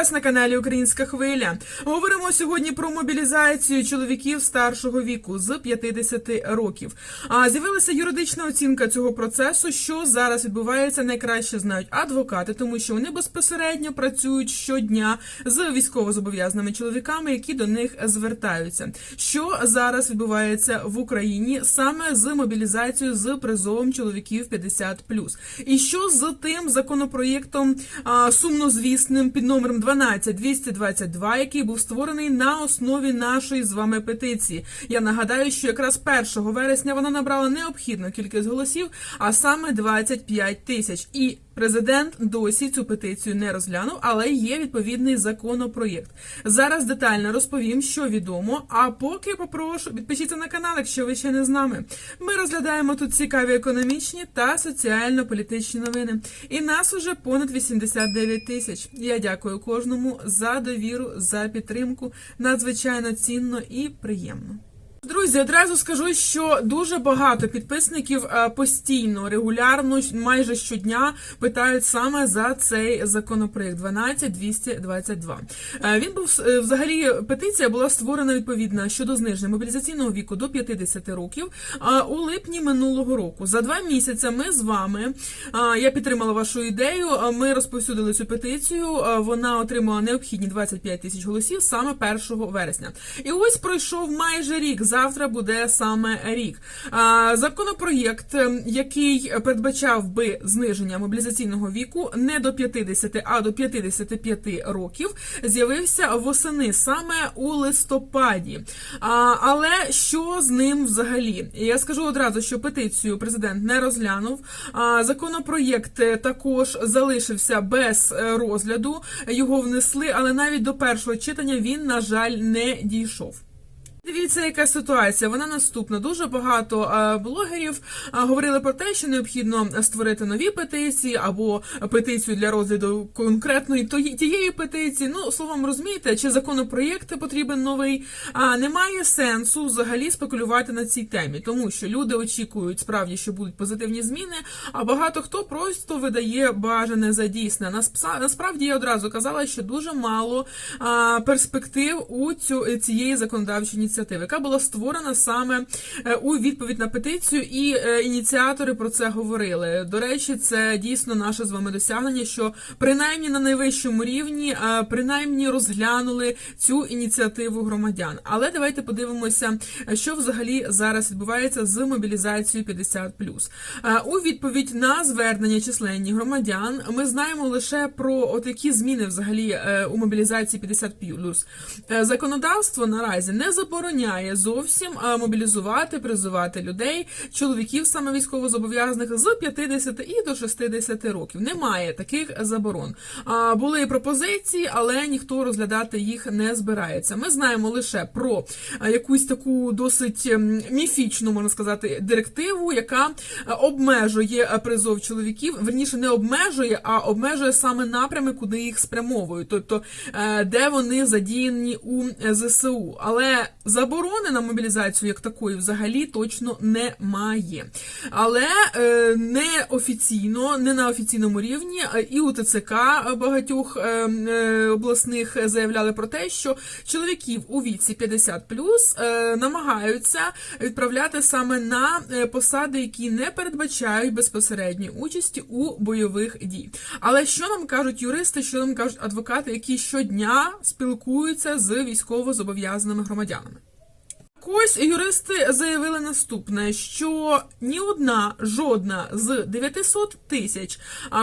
вас на каналі Українська Хвиля. Говоримо сьогодні про мобілізацію чоловіків старшого віку з 50 років. А з'явилася юридична оцінка цього процесу, що зараз відбувається, найкраще знають адвокати, тому що вони безпосередньо працюють щодня з військовозобов'язаними чоловіками, які до них звертаються. Що зараз відбувається в Україні саме з мобілізацією з призовом чоловіків 50+. І що з тим законопроєктом сумнозвісним під номером 12222, який був створений на основі нашої з вами петиції. Я нагадаю, що якраз 1 вересня вона набрала необхідну кількість голосів, а саме 25 тисяч. І президент досі цю петицію не розглянув, але є відповідний законопроєкт. Зараз детально розповім, що відомо. А поки попрошу підпишіться на канал, якщо ви ще не з нами. Ми розглядаємо тут цікаві економічні та соціально-політичні новини. І нас уже понад 89 тисяч. Я дякую кожному за довіру, за підтримку. Надзвичайно цінно і приємно. Друзі, одразу скажу, що дуже багато підписників е, постійно, регулярно, майже щодня питають саме за цей законопроект 12222. Е, Він був е, взагалі петиція була створена відповідна щодо зниження мобілізаційного віку до 50 років е, у липні минулого року. За два місяці ми з вами я підтримала вашу ідею. Ми розповсюдили цю петицію. Вона отримала необхідні 25 тисяч голосів саме 1 вересня. І ось пройшов майже рік. Завтра буде саме рік. Законопроєкт, ем, який передбачав би зниження мобілізаційного віку не до 50, а до 55 років, з'явився восени саме у листопаді. Але що з ним взагалі? Я скажу одразу, що петицію президент не розглянув. Законопроєкт е, також залишився без е, розгляду. Його внесли, але навіть до першого читання він, на жаль, не дійшов. Дивіться, яка ситуація. Вона наступна. Дуже багато е, блогерів е, говорили про те, що необхідно створити нові петиції або петицію для розгляду конкретної тієї петиції. Ну словом, розумієте, чи законопроєкт потрібен новий. А немає сенсу взагалі спекулювати на цій темі, тому що люди очікують справді, що будуть позитивні зміни. А багато хто просто видає бажане за дійсне. Насправді я одразу казала, що дуже мало перспектив у цю цієї законодавчої ініціативи, яка була створена саме е, у відповідь на петицію, і е, ініціатори про це говорили. До речі, це дійсно наше з вами досягнення, що принаймні на найвищому рівні, е, принаймні розглянули цю ініціативу громадян. Але давайте подивимося, що взагалі зараз відбувається з мобілізацією 50+. Е, У відповідь на звернення численні громадян ми знаємо лише про от які зміни взагалі у мобілізації 50+. Е, Законодавство наразі не забороняє зовсім мобілізувати, призивати людей, чоловіків саме військовозобов'язаних з 50 і до 60 років. Немає таких заборон. Були пропозиції, але ніхто розглядати їх не збирається. Ми знаємо лише про якусь таку досить ем, міфічну, можна сказати, директиву, яка обмежує призов чоловіків. Верніше не обмежує, а обмежує саме напрями, куди їх спрямовують, тобто е, де вони задіяні у е, ЗСУ. Але заборони на мобілізацію як такої взагалі точно немає. Але е, не офіційно, не на офіційному рівні, е, і у ТЦК багатьох е, обласних заявляли про те, що чоловіків у віці 50 е, намагаються відправляти саме на посади, які не передбачають безпосередньої участі у бойових дій. Але що нам кажуть юристи, що нам кажуть адвокати, які щодня спілкуються з військово-зобов'язаними громадянами? Ось юристи заявили наступне: що ні одна жодна з 900 тисяч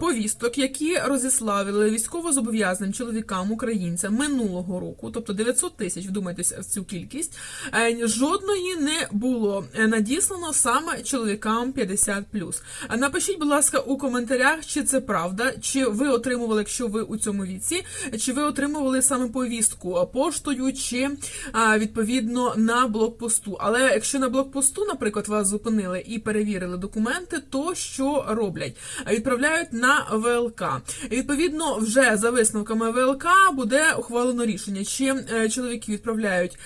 повісток, які розіслали військовозобов'язаним чоловікам українцям минулого року, тобто 900 тисяч, вдумайтеся в цю кількість, е, жодної не було е, надіслано саме чоловікам 50+. А Напишіть, будь ласка, у коментарях, чи це правда, чи ви отримували, якщо ви у цьому віці, чи ви отримували саме повістку поштою, чи відповідно на блокпосту. Але якщо на блокпосту, наприклад, вас зупинили і перевірили документи, то що роблять? Відправляють на ВЛК. Відповідно, вже за висновками ВЛК буде ухвалено рішення, чи е, чоловіки відправляють,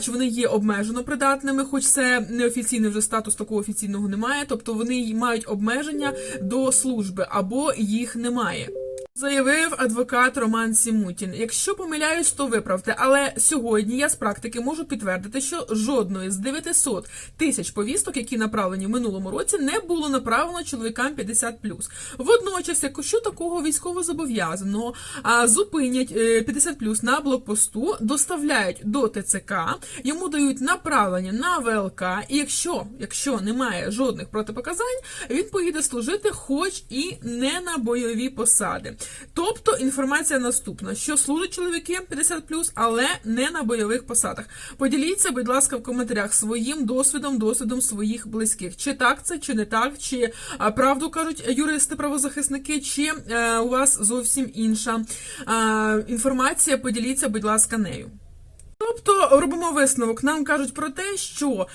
чи вони є обмежено придатними, хоч це неофіційний вже статус такого офіційного немає, тобто вони мають обмеження до служби або їх немає. Заявив адвокат Роман Сімутін. Якщо помиляюсь, то виправте. Але сьогодні я з практики можу підтвердити, що жодної з 900 тисяч повісток, які направлені в минулому році, не було направлено чоловікам 50+. Водночас, якщо такого військовозобов'язаного зупинять е, 50+, на блокпосту, доставляють до ТЦК, йому дають направлення на ВЛК, і якщо, якщо немає жодних протипоказань, він поїде служити, хоч і не на бойові посади. Тобто інформація наступна: що служать чоловіки 50+, але не на бойових посадах. Поділіться, будь ласка, в коментарях своїм досвідом, досвідом своїх близьких. Чи так це, чи не так, чи правду кажуть юристи, правозахисники, чи е, у вас зовсім інша інформація. Поділіться, будь ласка, нею. Тобто робимо висновок. Нам кажуть про те, що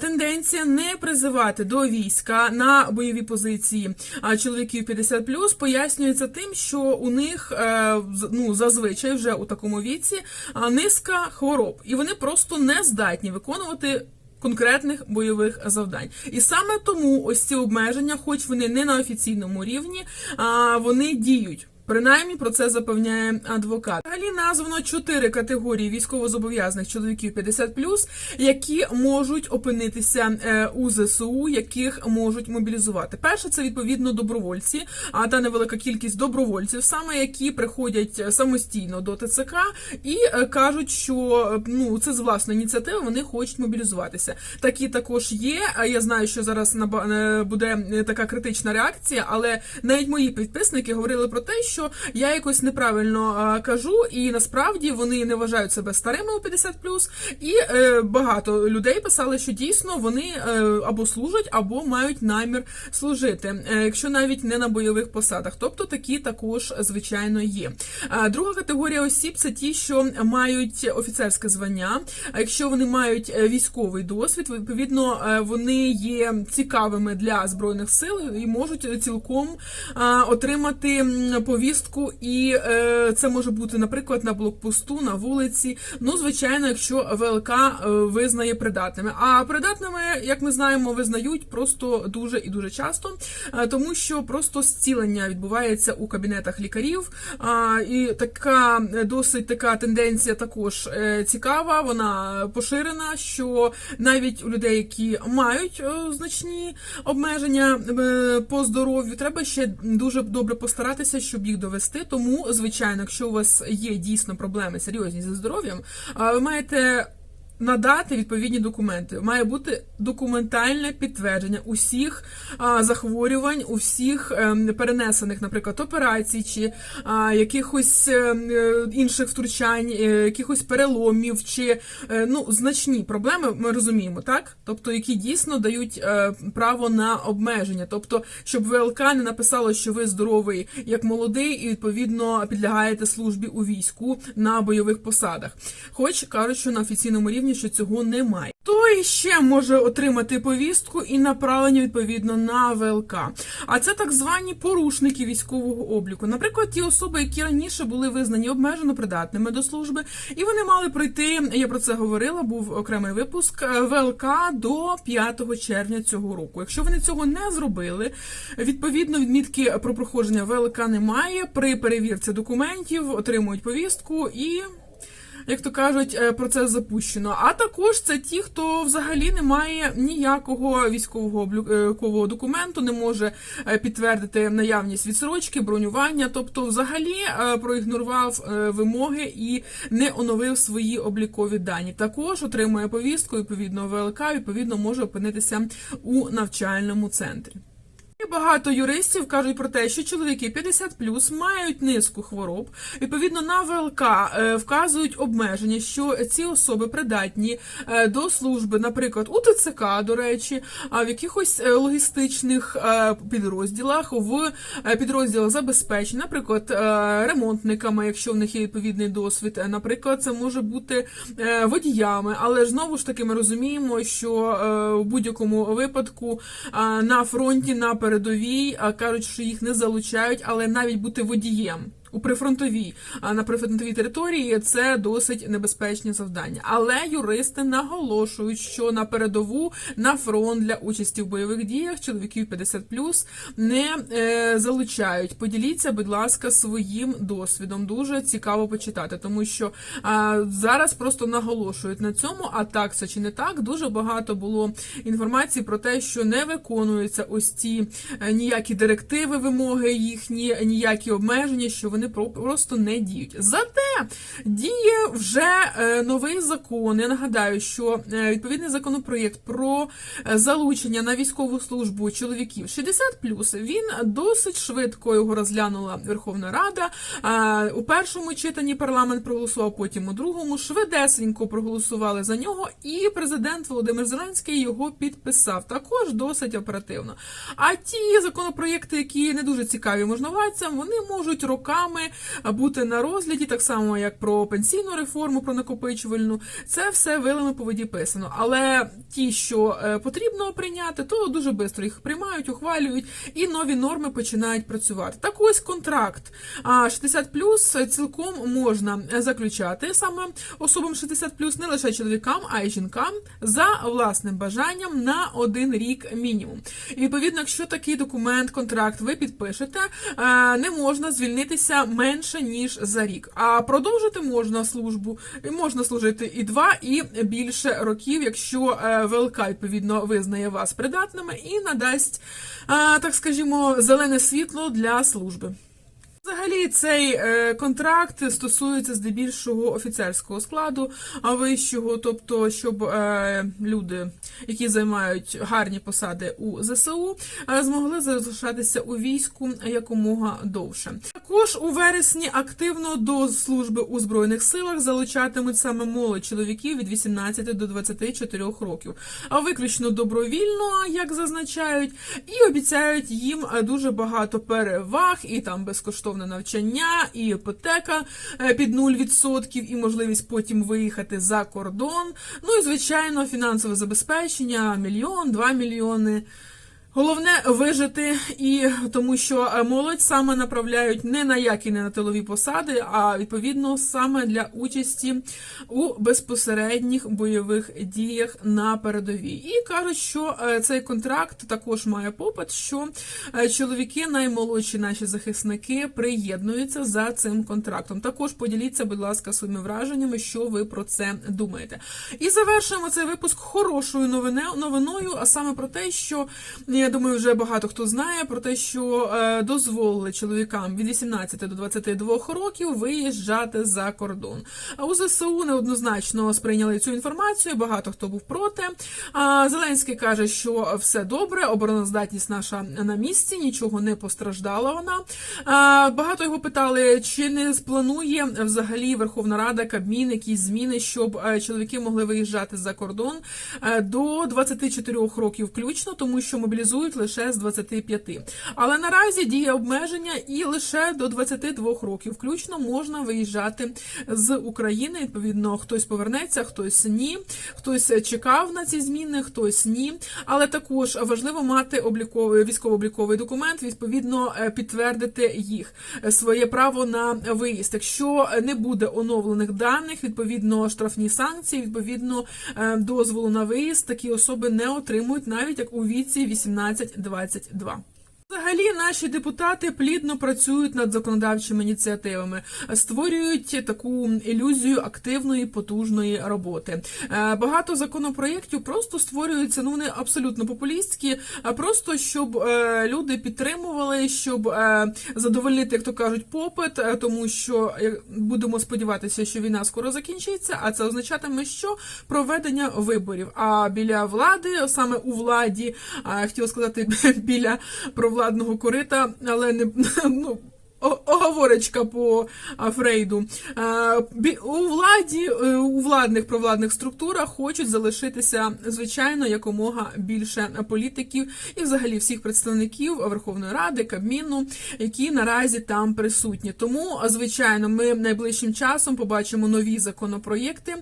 тенденція не призивати до війська на бойові позиції а, чоловіків 50+, пояснюється тим, що у них е, ну зазвичай вже у такому віці низка хвороб, і вони просто не здатні виконувати. Конкретних бойових завдань, і саме тому ось ці обмеження, хоч вони не на офіційному рівні, а вони діють. Принаймні про це запевняє адвокат. Взагалі названо чотири категорії військовозобов'язаних чоловіків 50+, які можуть опинитися е, у ЗСУ, яких можуть мобілізувати. Перше це відповідно добровольці, а та невелика кількість добровольців, саме які приходять е, самостійно до ТЦК і е, кажуть, що ну це з власної ініціативи вони хочуть мобілізуватися. Такі також є. Я знаю, що зараз буде така критична реакція, але навіть мої підписники говорили про те, що я якось неправильно кажу, і насправді вони не вважають себе старими у 50+, і е, багато людей писали, що дійсно вони е, або служать, або мають намір служити, е, якщо навіть не на бойових посадах. Тобто такі також звичайно є. А друга категорія осіб це ті, що мають офіцерське звання. А якщо вони мають військовий досвід, відповідно вони є цікавими для збройних сил і можуть цілком отримати м, повістку, і е, це може бути, наприклад, на блокпосту, на вулиці. Ну, звичайно, якщо ВЛК е, визнає придатними. А придатними, як ми знаємо, визнають просто дуже і дуже часто, е, тому що просто зцілення відбувається у кабінетах лікарів. А, і така е, досить така тенденція також цікава. Вона поширена, що навіть у людей, які мають значні обмеження по здоров'ю, треба ще дуже добре постаратися, щоб їх довести. Тому, звичайно, якщо у вас є дійсно проблеми серйозні зі здоров'ям, ви маєте. Надати відповідні документи має бути документальне підтвердження усіх а, захворювань, усіх ем, перенесених, наприклад, операцій чи а, якихось ем, е, інших втручань, е, якихось переломів чи е, ну значні проблеми. Ми розуміємо, так? Тобто, які дійсно дають е, право на обмеження, тобто, щоб ВЛК не написало, що ви здоровий як молодий, і відповідно підлягаєте службі у війську на бойових посадах. Хоч кажуть, що на офіційному рівні що цього немає. То і ще може отримати повістку і направлення відповідно на ВЛК. А це так звані порушники військового обліку. Наприклад, ті особи, які раніше були визнані обмежено придатними до служби, і вони мали пройти. Я про це говорила. Був окремий випуск е, ВЛК до 5 червня цього року. Якщо вони цього не зробили, відповідно відмітки про проходження ВЛК немає. При перевірці документів отримують повістку і як то кажуть, е, процес запущено. А також це ті, хто взагалі не має ніякого військового облікового документу, не може е, підтвердити наявність відсрочки, бронювання, тобто, взагалі е, проігнорував е, вимоги і не оновив свої облікові дані. Також отримує повістку відповідно ВЛК, відповідно може опинитися у навчальному центрі. Багато юристів кажуть про те, що чоловіки 50 плюс мають низку хвороб. Відповідно на ВЛК е, вказують обмеження, що ці особи придатні е, до служби, наприклад, у ТЦК, до речі, в якихось е, логістичних підрозділах, в підрозділах забезпечень, наприклад, ремонтниками, якщо в них є відповідний досвід. Наприклад, це може бути водіями, але знову ж таки ми розуміємо, що в будь-якому випадку на фронті, на передовій а кажуть, що їх не залучають, але навіть бути водієм у прифронтовій на прифронтовій території це досить небезпечні завдання. Але юристи наголошують, що на передову на фронт для участі в бойових діях чоловіків 50+, не е, залучають. Поділіться, будь ласка, своїм досвідом. Дуже цікаво почитати, тому що зараз просто наголошують на цьому. А так це чи не так? Дуже багато було інформації про те, що не виконуються ось ці е, ніякі директиви, вимоги їхні, ніякі обмеження, що вони про- просто не діють. Зате діє вже е, новий закон. Я нагадаю, що е, відповідний законопроєкт про е, залучення на військову службу чоловіків 60+, він досить швидко його розглянула Верховна Рада. У першому читанні парламент проголосував, потім у другому швидесенько проголосували за нього, і президент Володимир Зеленський його підписав. Також досить оперативно. А ті законопроєкти, які не дуже цікаві можновладцям, вони можуть роками бути на розгляді, так само як про пенсійну реформу, про накопичувальну. Це все вилами по воді писано. Але ті, що е, потрібно прийняти, то дуже швидко їх приймають, ухвалюють, і нові норми починають працювати. Так ось контракт а 60 плюс цілком можна заключати саме особам 60 плюс, не лише чоловікам, а й жінкам за власним бажанням на один рік мінімум. І відповідно, якщо такий документ, контракт ви підпишете, е, не можна звільнитися менше ніж за рік. А продовжити можна службу, можна служити і два, і більше років, якщо е, ВЛК відповідно визнає вас придатними і надасть, е, так скажімо, зелене світло для служби. Взагалі, цей е, контракт стосується здебільшого офіцерського складу, а вищого, тобто, щоб е, люди, які займають гарні посади у ЗСУ, е, змогли залишатися у війську якомога довше. Також у вересні активно до служби у збройних силах залучатимуть саме молодь чоловіків від 18 до 24 років, а виключно добровільно, як зазначають, і обіцяють їм дуже багато переваг і там безкоштовне навчання, і іпотека е, під 0%, і можливість потім виїхати за кордон. Ну і звичайно, фінансове забезпечення мільйон, два мільйони. Головне вижити, і тому що е, молодь саме направляють не на які не на тилові посади, а відповідно саме для участі у безпосередніх бойових діях на передовій. І кажуть, що е, цей контракт також має попит, що е, чоловіки, наймолодші наші захисники, приєднуються за цим контрактом. Також поділіться, будь ласка, своїми враженнями, що ви про це думаєте. І завершуємо цей випуск хорошою новиною, а саме про те, що я думаю, вже багато хто знає про те, що е, дозволили чоловікам від 18 до 22 років виїжджати за кордон. А у ЗСУ неоднозначно сприйняли цю інформацію. Багато хто був проти. А Зеленський каже, що все добре, обороноздатність наша на місці, нічого не постраждала вона. А, Багато його питали, чи не спланує взагалі Верховна Рада Кабмін якісь зміни, щоб е, чоловіки могли виїжджати за кордон е, до 24 років включно, тому що мобілізують лише з 25. Але наразі діє обмеження і лише до 22 років включно можна виїжджати з України. Відповідно, хтось повернеться, хтось ні, хтось чекав на ці зміни, хтось ні. Але також важливо мати обліковий військово-обліковий документ, відповідно е, підтвердити їх е, своє право на виїзд. Якщо не буде оновлених даних, відповідно штрафні санкції, відповідно е, дозволу на виїзд, такі особи не отримують навіть як у віці 18-22. Взагалі, наші депутати плідно працюють над законодавчими ініціативами, створюють таку ілюзію активної потужної роботи. Е, Багато законопроєктів просто створюються. Ну вони абсолютно популістські, а просто щоб е, люди підтримували, щоб е, задовольнити, як то кажуть, попит, тому що будемо сподіватися, що війна скоро закінчиться. А це означатиме, що проведення виборів. А біля влади, саме у владі, хотіла сказати біля провладного корита, але не ну. Оговорочка по Фрейду. У владі, е, у владних провладних структурах хочуть залишитися, звичайно, якомога більше політиків і взагалі всіх представників Верховної Ради, Кабміну, які наразі там присутні. Тому, звичайно, ми найближчим часом побачимо нові законопроєкти,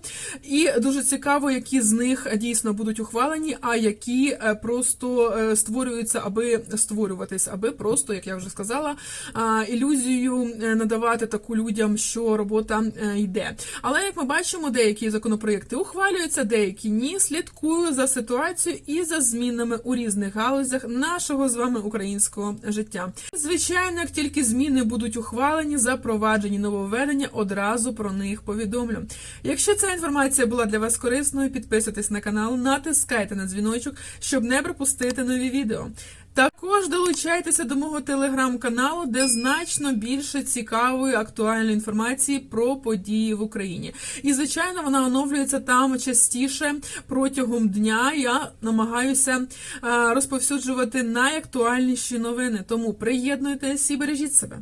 і дуже цікаво, які з них дійсно будуть ухвалені, а які е, просто е, створюються, аби створюватись, аби просто, як я вже сказала, а, ілюзія ілюзію е, надавати таку людям, що робота е, йде. Але як ми бачимо, деякі законопроекти ухвалюються, деякі ні. Слідкую за ситуацією і за змінами у різних галузях нашого з вами українського життя. Звичайно, як тільки зміни будуть ухвалені, запроваджені нововведення, одразу про них повідомлю. Якщо ця інформація була для вас корисною, підписуйтесь на канал, натискайте на дзвіночок, щоб не пропустити нові відео. Також долучайтеся до мого телеграм-каналу, де значно більше цікавої актуальної інформації про події в Україні. І звичайно, вона оновлюється там частіше протягом дня. Я намагаюся е, розповсюджувати найактуальніші новини. Тому приєднуйтесь і бережіть себе.